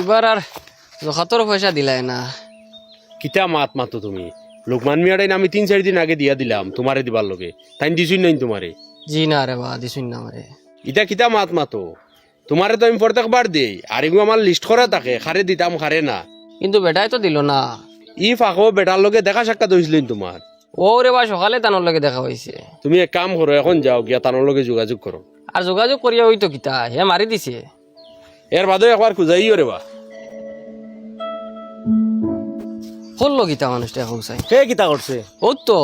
এবার আর জখাতর পয়সা দিলাই না। কিতা মাত মাতো তুমি? লোকমান মিয়াটাই আমি তিন চারি দিন আগে দিয়া দিলাম তোমারে দিবার লগে। তাই দিছুই নাই তোমারে? জি না রে বা দিছুন না মারে ইটা কিতা মাত মাতো? তোমারে তো আমি প্রত্যেকবার দেই আর এগুলো আমার লিস্ট করা থাকে খারে দিতাম খারে না। কিন্তু বেটাই তো দিল না। ই ফাঁকো বেটার লগে দেখা সাক্ষাৎ হয়েছিল তোমার ও রে বা সকালে তানোর লগে দেখা হয়েছে তুমি এক কাম করো এখন যাও গিয়া তানোর লগে যোগাযোগ করো। আর যোগাযোগ করিয়া ওই তো কিতা হে মারি দিছে। এর বাদে একবার খুঁজাইও রে বা। করল কিতা মানুষটা কৌসাই কে কিতা করছে। ও তো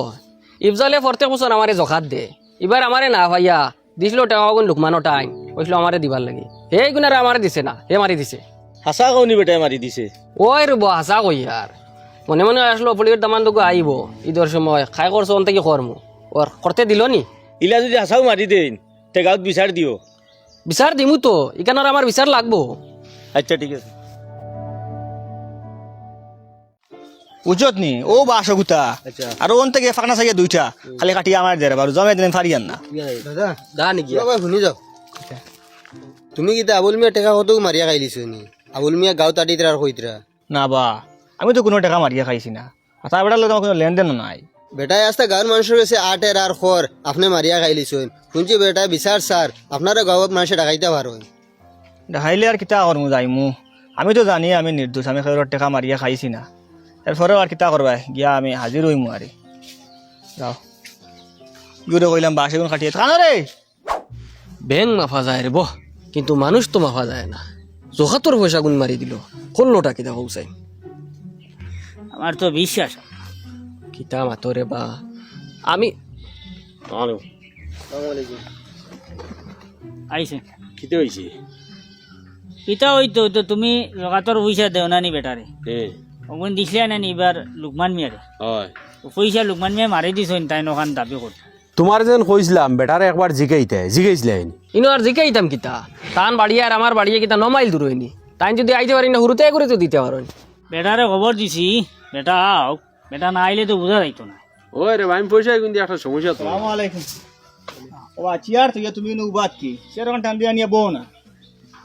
ইফজালে প্রত্যেক বছর আমারে জখাত দে। এবার আমারে না ভাইয়া দিছিল গুণ লুকমানো টাইম। কইছিল আমারে দিবার লাগি। হে গুণারে আমারে দিছে না হে মারি দিছে। হাসা কৌনি বেটাই মারি দিছে? ওই রব হাসা কই আর মনে মনে আসলো পলির দামান দুগো আইব ঈদের সময় খাই করছ অন্তে কি করমু ওর করতে দিল নি? ইলা যদি হাসাও মারি দেন তে গাঁত বিচার দিও। বিচার দিমু তো ইকানোর আমার বিচার লাগবো। আচ্ছা ঠিক আছে। উজত নি? ও বাস গুতা আর ওন থেকে ফাঁকনা সাইয়া দুইটা। খালি কাটি আমার দেরে বারো জমে দিন ফারিয়ান না দাদা দা নাকি? বাবা শুনি যাও তুমি কিতা আবুল মিয়া টেকা কত মারিয়া খাইলিছো নি? আবুল মিয়া গাঁও তাটিতরা আর কইতরা না বা আমি তো কোনো টাকা মারিয়া খাইছি না। আর তার বেটার লোক কোনো লেনদেন নাই। বেটাই আসতে গাঁৱৰ মানুষের কাছে আটের আর খর আপনি মারিয়া খাইলিছেন শুনছি বেটা বিচার স্যার আপনারা গাঁৱত মানুষে ডাকাইতে পারো দেখাইলে আর কিতা করমু যাইমু আমি তো জানি আমি নির্দোষ আমি খেলোর টাকা মারিয়া খাইছি না। এরপরেও আর কিতা করবা গিয়া আমি হাজির হইমু আরে যাও। ইউরে কইলাম বাসে কোন কাটিয়ে থানো রে ব্যাং মাফা যায় রে বহ কিন্তু মানুষ তো মাফা যায় না। জখাতর পয়সা গুণ মারি দিল করলোটা কিতা কৌসাই আমার তো বিশ্বাস। কিতা মাতরে বা। আমি আইছে। কিতে হয়েছে ইটা ওই তো তো তুমি লগাতর পয়সা দেও না নি বেটারে ওগুন দিছিলে না নি এবার লুকমান মিয়ারে হয়। পয়সা লুকমান মিয়া মারি দিছ তাই নখান দাবি কর তোমার যেন কইছিলাম বেটারে একবার জিগাইতে জিগাইছিলেন ইনো আর জিকাইতাম কিতা। তান বাড়িয়ে আর আমার বাড়িয়ে কিতা নমাইল দূর হইনি তাই যদি আইতে পারি না হুরুতে করে তো দিতে পারো বেটারে খবর দিছি। বেটা আও বেটা না আইলে তো বোঝা যাইতো না। ওই রে আমি পয়সা কিন্তু একটা সমস্যা তো। আসসালামু আলাইকুম। ও চিয়ার থেকে তুমি নো বাত কি? সেরকম টান দিয়া নিয়ে বউ না।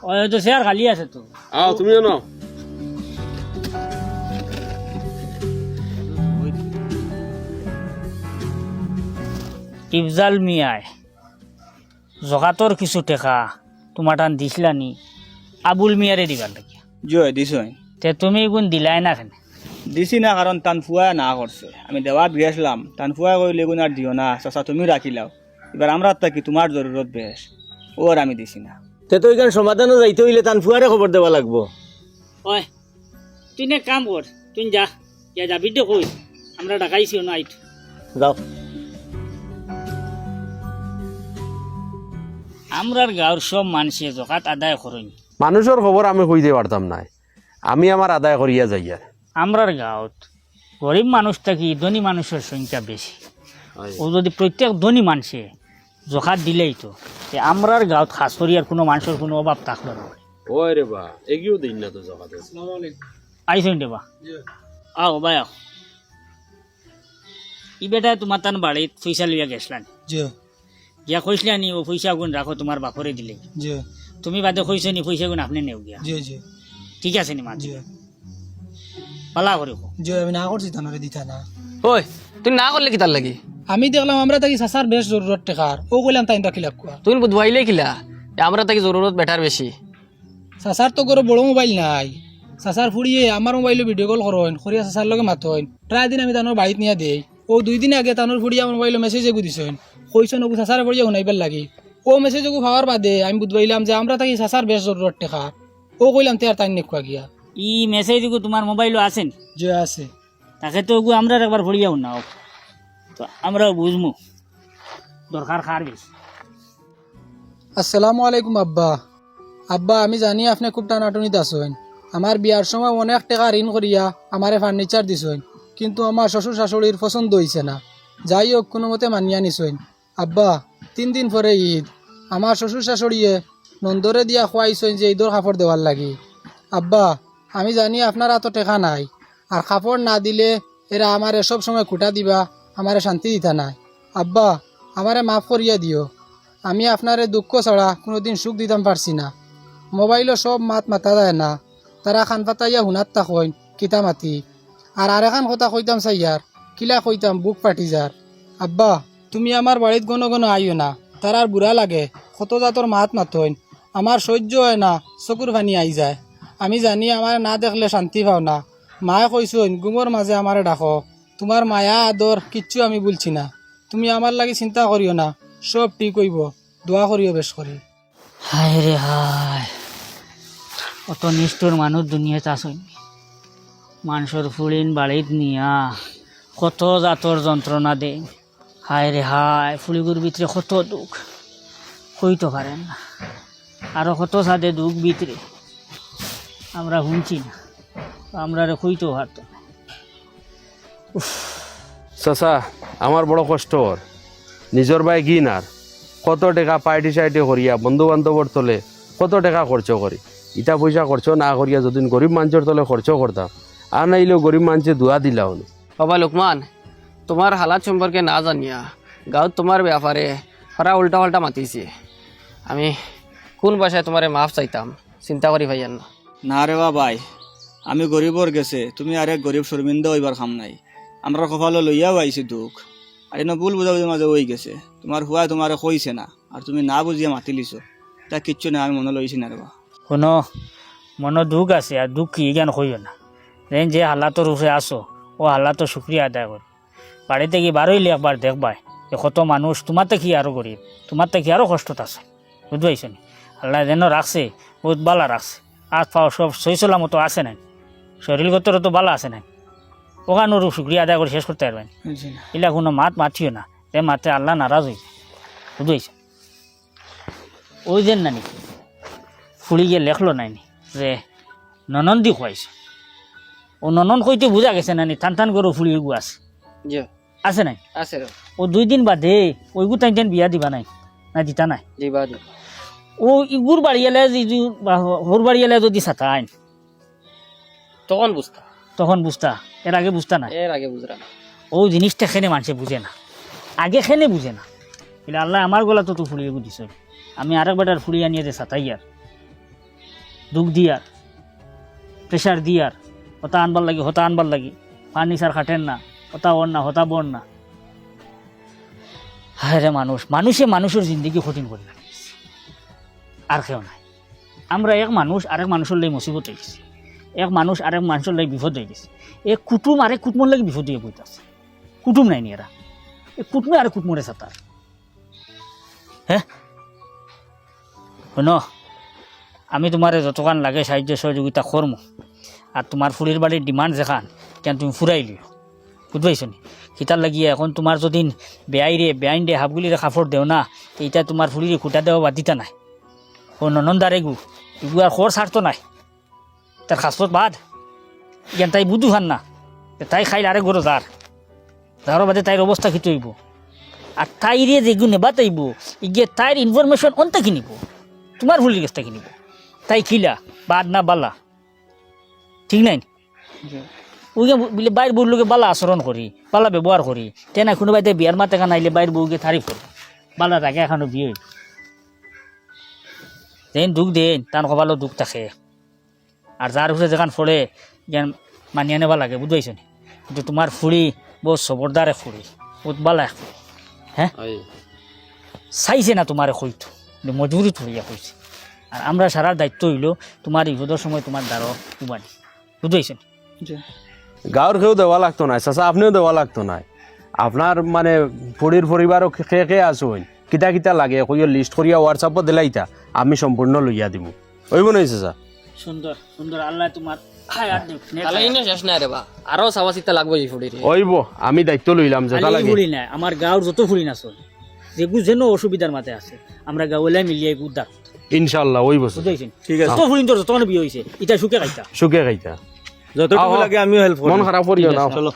ওই তো শেয়ার খালি আছে তো। আও তুমি জানো ইফজাল মিয়ায় জগাতর কিছু টেকা তোমার টান দিছিলা নি আবুল মিয়ারে দিবার লাগে। জয় দিছই। তে তুমি এগুন দিলাই না কেন? দিছি না কারণ টান ফুয়া না করছে আমি দেওয়াত গিয়েছিলাম টান ফুয়া কইলে গুণ আর দিও না। চাচা তুমি রাখিলাও এবার আমরা থাকি তোমার জরুরত বেশ ও আর আমি দিছি না। তে তো এখানে সমাধানও যাইতে হইলে টান ফুয়ারে খবর দেওয়া লাগবো। ওই তুই নে কাম কর তুই যা। যা যাবি তো কই আমরা ডাকাইছি না আইতো যাও। আমরার গাঁৱৰ সব মানুষে জকাত আদায় করেন মানুষের খবর আমি কইতে পারতাম না আমি আমার আদায় করিয়া যাই আর আমরার গাঁৱত গরিব মানুষ থাকি ধনী মানুষের সংখ্যা বেশি। ও যদি প্রত্যেক ধনী মানুষে জকাত দিলেই তো তে আমরার গাঁৱত খাসরিয়ার কোনো মানুষের কোনো অভাব থাকল না। ওই রে বা এগিয়েও দিন না তো জগাতে আইসেন দেবা আও বাই আও। ই বেটা তোমার তান বাড়িত পয়সা লইয়া গেছলান। জি। গিয়া কইসলা নি ও পয়সা গুণ রাখো তোমার বাপরে দিলে তুমি বাদে কইছো নি পয়সা গুণ আপনি নেও গিয়া। জি জি। ঠিক আছে নি মা পালা করে কো যে আমি না করছি তানরে দিতা না ওই তুই না করলে কিতার লাগি? আমি দেখলাম আমরা তাকে সাসার বেশ জরুরত টেকার ও কইলাম তাই রাখিলাম কুয়া তুই বুধবাইলে কিলা? এ আমরা তাকে জরুরত বেটার বেশি সাসার তো করে বড় মোবাইল নাই। সাসার ফুড়িয়ে আমার মোবাইলে ভিডিও কল করেন খরিয়া সাসার লগে মাতন প্রায় দিন আমি তানোর বাড়িত নিয়ে দেই। ও দুই দিন আগে তানোর ফুড়িয়া আমার মোবাইলে মেসেজ এগু দিছেন কইছেন ওগু সাসারে পড়িয়া শুনাইবার লাগি। ও মেসেজ এগু পাওয়ার বাদে আমি বুধবাইলাম যে আমরা তাকে সাসার বেশ জরুরত টেকার ও কইলাম তে আর তাই নেকুয়া গিয়া। ই মেসেজ গো তোমার মোবাইলও আছেন যে আছে তাকে তো ওগু আমরা একবার ভরিয়াও না। তো আমরা বুঝমু দরকার খার বেশি। আসসালামু আলাইকুম আব্বা। আব্বা আমি জানি আপনি খুব টানাটুনিত আছেন আমার বিয়ার সময় অনেক টাকা ঋণ করিয়া আমারে ফার্নিচার দিছেন কিন্তু আমার শ্বশুর শাশুড়ির পছন্দ হইছে না। যাই হোক কোনো মতে মানিয়া নিছেন আব্বা তিন দিন পরে ঈদ। আমার শ্বশুর শাশুড়িয়ে নন্দরে দিয়া খোয়াইছেন যে ঈদর কাপড় দেওয়ার লাগি। আব্বা আমি জানি আপনার এত টেকা নাই। আর কাপড় না দিলে এরা আমারে সব সময় খুঁটা দিবা, আমারে শান্তি দিতা নাই। আব্বা, আমারে মাফ করিয়া দিও। আমি আপনারে দুঃখ ছাড়া কোনোদিন সুখ দিতাম পারছি না। মোবাইলও সব মাত মাতা যায় না। তারা খান পাতাইয়া হুনার তা কইন, কিতা মাতি? আর আর এখন কথা কইতাম সাইয়ার কিলা কইতাম, বুক ফাটি যার আব্বা, তুমি আমার বাড়িত গণ গণ আইও না। তার আর বুড়া লাগে, কত জাতর মাত মাতইন? আমার সহ্য হয় না চকুর পানি আই যায়। আমি জানি আমার না দেখলে শান্তি পাও না। মায়ে কইসইন গুমর মাঝে আমারে ডাকো। তোমার মায়া আদর কিচ্ছু আমি বলছি না। তুমি আমার লাগি চিন্তা করিও না। সব ঠিক হইব। দোয়া করিও বেশ করি হায় রে হায়। অত নিষ্ঠুর মানুষ দুনিয়াতে আসেন মানুষের ফুলিন বাড়িত নিয়া। কত জাতর যন্ত্রণা দে। হায় রে হায় ফুলিগুর ভিতরে কত দুঃখ। কইতে পারেন না। আরও কত সাদে দুঃখ ভিতরে আমরা শুনছি না। আমরা রে কইতেও পারতো না। চাচা আমার বড় কষ্ট ওর নিজের ভাই গিন আর কত টাকা পার্টি সাইটি করিয়া বন্ধু বান্ধবর তলে কত টাকা খরচ করি। ইটা পয়সা খরচ না করিয়া যদি গরিব মানুষের তলে খরচ করতাম আর নাইলেও গরিব মানুষে দোয়া দিলাও বাবা লুকমান তোমার হালাত সম্পর্কে না জানিয়া গাঁৱত তোমার ব্যাপারে সারা উল্টা পাল্টা মাতিছে। আমি কোন বাসায় তোমারে মাফ চাইতাম চিন্তা করি ভাইয়ান। না না রে বা ভাই, আমি গরিবর গেছে, তুমি আরে গরিব শর্মিন্দা হইবার খাম নাই। আমরা কপালে লইয়াও আইছি দুঃখ। আর এনে ভুল বুঝাবুঝি মাঝে হয়ে গেছে। তোমার হুয়া তোমারে কইছে না, আর তুমি না বুঝিয়ে মাতি লিছো। তা কিচ্ছু না আমি মনে লইছি না রে বা কোনো মনে দুঃখ আছে, আর দুঃখ কি জ্ঞান হইও না। যেন যে হালাতর উপরে আসো, ও হালাতর শুক্রিয়া আদায় করি। বাড়িতে কি বারোইলে একবার দেখবাই যে কত মানুষ তোমার কি আরও গরিব তোমার কি আরও কষ্টত আছে। বুঝতে পারছ নি? আল্লাহ যেন রাখছে, বহুত বালা রাখছে। হাত পাও সব সৈসলা মতো আছে নাই। শরীরগতর তো বালা আছে নাই। ওখানোর শুক্রিয়া আদায় করে শেষ করতে পারবেন। এলা কোনো মাত মাতিও না। যে মাতে আল্লাহ নারাজ হয়েছে বুঝতে পারছ ওই যে নানি ফুলি গিয়ে লেখলো নাইনি যে ননন্দি খুয়াইছে। ও ননন কইতে বুঝা গেছে নানি টান টান করে ফুলি গু আছে। আছে নাই? আছে ও দুই দিন বাদে ওইগু তাই বিয়া দিবা নাই না দিতা নাই। জি বা জি। ও ইগুর বাড়িয়ালে যদি হোর বাড়িয়ালে যদি সাতাইন তখন বুঝতা। তখন বুঝতা। এর আগে বুঝতা না? এর আগে বুঝরা না। ও জিনিসটা খেনে মানুষে বুঝে না। আগে খেনে বুঝে না। বলে আল্লাহ আমার গলা তো তো ফুলিয়ে দিছ আমি আরেক বেটার ফুলিয়ে আনিয়ে দে সাতাইয়ার দুঃখ দিয়ার প্রেশার দিয়ার। হতা আনবার লাগি হতা আনবার লাগি। ফার্নিচার খাটেন না হতা বন না হতা বন না। হায় রে মানুষ মানুষে মানুষের জিন্দগি কঠিন করে রাখিছে আর কেউ নাই। আমরা এক মানুষ আরেক মানুষের লাই মুসিবত হয়ে গেছি। এক মানুষ আরেক মানুষের লাই বিপদ হয়ে গেছে। এক কুটুম আরেক কুটুমের লাগে বিপদ হয়ে বইতাছে কুটুম নাই নি এরা এ কুটুমে আর কুটুমরে সাঁতার হ্যাঁ শোনো, আমি তোমার যতক্ষণ লাগে সাহায্য সহযোগিতা করম আর তোমার ফুলির বাড়ির ডিমান্ড যেখান কেন তুমি ফুরাই লিও বুঝতে পারছ নি? কিতার লাগিয়ে এখন তোমার যদি বেআইরে বেআইন দে হাফগুলিরে কাপড় দেও না এইটা তোমার ফুলিরে খুঁটা দেওয়া বাদিতা নাই। ও ননন্দার এগু এগু আর খর ছাড়তো নাই। তার খাসপত বাদ। ইয়ান তাই বুধু হান না। তাই খাইলে আরেক গরো যার যার বাদে তাইর অবস্থা কি হইব আর তাইরে যেগুলো নেবা তাইব ইগে তাইর ইনফরমেশন অন্তে কিনিব। তোমার ভুলির কাছটা কিনিব। তাই খিলা বাদ না বালা। ঠিক নাই ওইগে বলে বাইর বউর লোকে বালা আচরণ করি বালা ব্যবহার করি তেনা কোনোবাই বিয়ার মাতে কান আইলে বাইর বউকে তারিফ করি বালা তাকে এখনও বিয়ে। যেন দুঃখ দেন তার কপালও দুঃখ থাকে। আর যার উপরে যেখান ফলে জ্ঞান মানিয়ে নেবা লাগে বুঝতে নি? কিন্তু তোমার ফুড়ি বহু সবরদার এক ফুড়ি বহুত বালা এক ফুড়ি হ্যাঁ। চাইছে না তোমার হইতো কিন্তু মজবুরি থরিয়া কইছে আর আমরা সারার দায়িত্ব হইল তোমার ইহুদর সময় তোমার দ্বারো উবানি বুঝতে গাঁৱৰ কেউ দেওয়া লাগতো নাই চাচা আপনিও দেওয়া লাগতো নাই। আপনার মানে পরির পরিবারও কে খে আছো কিতা কিতা লাগে কইও লিস্ট করিয়া হোয়াটসআপত দিলাইতা আমি সম্পূর্ণ লইয়া দিব ওইব নাই চাচা সুন্দর সুন্দর আল্লাহ তোমার আমি দায়িত্ব লইলাম আমার যত ফুলি নাচল যেগু যেন অসুবিধার মাঝে আছে আমরা মিলিয়ে উদ্ধার। বুঝতে ঠিক আছে। যত ফুলিন তোর যত বিয়ে হয়েছে এটা সুখে খাইতা সুখে খাইতা যতটুকু লাগে আমিও হেল্প মন খারাপ করিও না। চলো।